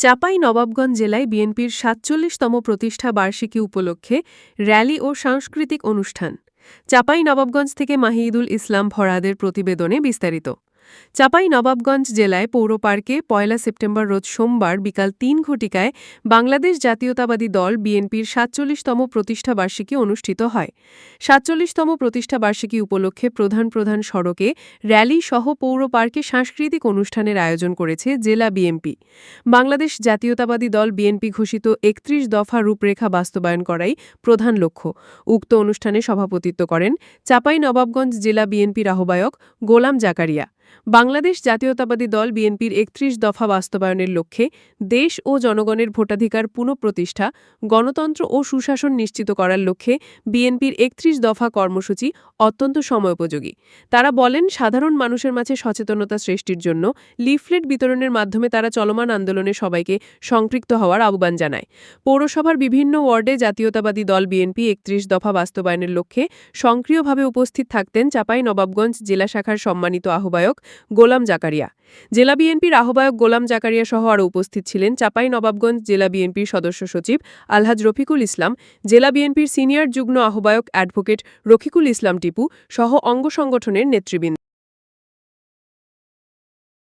চাপাই নবাবগঞ্জ জেলায় বিএনপির সাতচল্লিশতম প্রতিষ্ঠা বার্ষিকী উপলক্ষে র্যালি ও সাংস্কৃতিক অনুষ্ঠান। চাপাই নবাবগঞ্জ থেকে মাহিদুল ইসলাম ভরাদের প্রতিবেদনে বিস্তারিত। চাপাই নবাবগঞ্জ জেলায় পৌর পার্কে পয়লা সেপ্টেম্বর রোজ সোমবার বিকাল তিন ঘটিকায় বাংলাদেশ জাতীয়তাবাদী দল বিএনপির সাতচল্লিশতম প্রতিষ্ঠাবার্ষিকী অনুষ্ঠিত হয়। সাতচল্লিশতম প্রতিষ্ঠাবার্ষিকী উপলক্ষে প্রধান প্রধান সড়কে র্যালি সহ পৌর পার্কে সাংস্কৃতিক অনুষ্ঠানের আয়োজন করেছে জেলা বিএনপি। বাংলাদেশ জাতীয়তাবাদী দল বিএনপি ঘোষিত একত্রিশ দফা রূপরেখা বাস্তবায়ন করাই প্রধান লক্ষ্য। উক্ত অনুষ্ঠানে সভাপতিত্ব করেন চাপাই নবাবগঞ্জ জেলা বিএনপির আহ্বায়ক গোলাম জাকারিয়া। বাংলাদেশ জাতীয়তাবাদী দল বিএনপির একত্রিশ দফা বাস্তবায়নের লক্ষ্যে দেশ ও জনগণের ভোটাধিকার পুনঃপ্রতিষ্ঠা, গণতন্ত্র ও সুশাসন নিশ্চিত করার লক্ষ্যে বিএনপির একত্রিশ দফা কর্মসূচি অত্যন্ত সময়োপযোগী। তারা বলেন, সাধারণ মানুষের মাঝে সচেতনতা সৃষ্টির জন্য লিফলেট বিতরণের মাধ্যমে তারা চলমান আন্দোলনে সবাইকে সম্পৃক্ত হওয়ার আহ্বান জানায়। পৌরসভার বিভিন্ন ওয়ার্ডে জাতীয়তাবাদী দল বিএনপি একত্রিশ দফা বাস্তবায়নের লক্ষ্যে সক্রিয়ভাবে উপস্থিত থাকতেন চাপাই নবাবগঞ্জ জেলা শাখার সম্মানিত আহ্বায়ক গোলাম জাকারিয়া। জেলা বিএনপির আহ্বায়ক গোলাম জাকারিয়া সহ আরও উপস্থিত ছিলেন চাপাই নবাবগঞ্জ জেলা বিএনপির সদস্য সচিব আলহাজ রফিকুল ইসলাম, জেলা বিএনপির সিনিয়র যুগ্ম আহ্বায়ক অ্যাডভোকেট রফিকুল ইসলাম টিপু সহ অঙ্গ সংগঠনের নেতৃবৃন্দ।